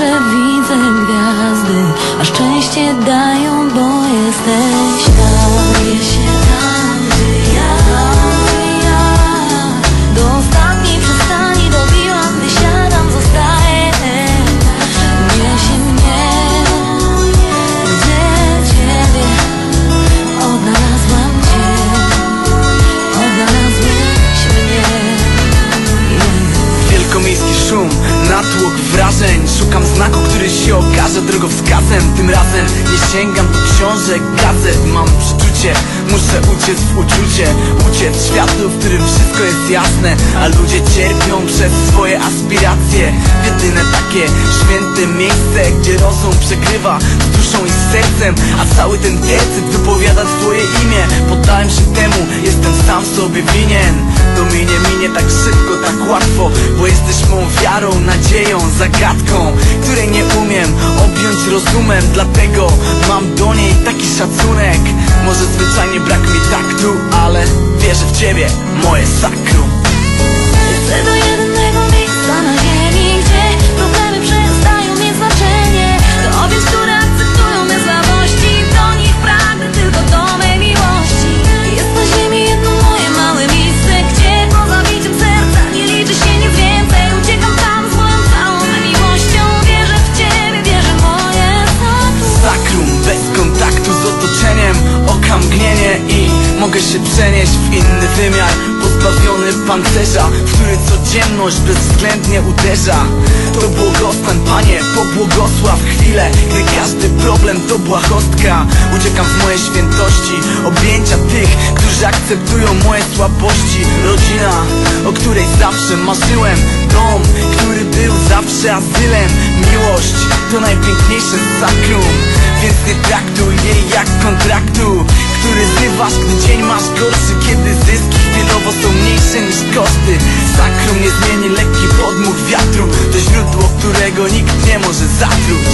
zawsze widzę gwiazdy A szczęście dają, Szukam znaku, który się okaże drogowskazem. Tym razem nie sięgam do książek, gazet. Mam przeczucie, muszę uciec w uczucie. Uciec światu, w którym wszystko jest jasne. A ludzie cierpią przez swoje aspiracje. Jedyne takie święte miejsce Gdzie rozum przegrywa duszą i sercem A cały ten etyk wypowiada twoje imię. Poddałem się temu, jestem sam sobie winien. To minie, minie tak szybko, tak łatwo Bo jesteś mą wiarą, nadzieją, zagadką Której nie umiem objąć rozumem. Dlatego mam do niej taki szacunek. Może zwyczajnie brak mi taktu, ale wierzę w ciebie, moje sakrum. Chcę do się przenieść w inny wymiar. Pozbawiony pancerza, w który codzienność bezwzględnie uderza. To błogostan, Panie, pobłogosław chwilę Gdy każdy problem to błahostka. Uciekam w moje świętości, objęcia tych, którzy akceptują moje słabości. Rodzina, o której zawsze marzyłem. Dom, który był zawsze azylem. Miłość to najpiękniejsze sakrum Więc nie traktuj jej jak kontraktu Który zrywasz, gdy dzień masz gorszy Kiedy zyski chwilowo są mniejsze niż koszty. Sakrum nie zmieni lekki podmuch wiatru To źródło, którego nikt nie może zatruć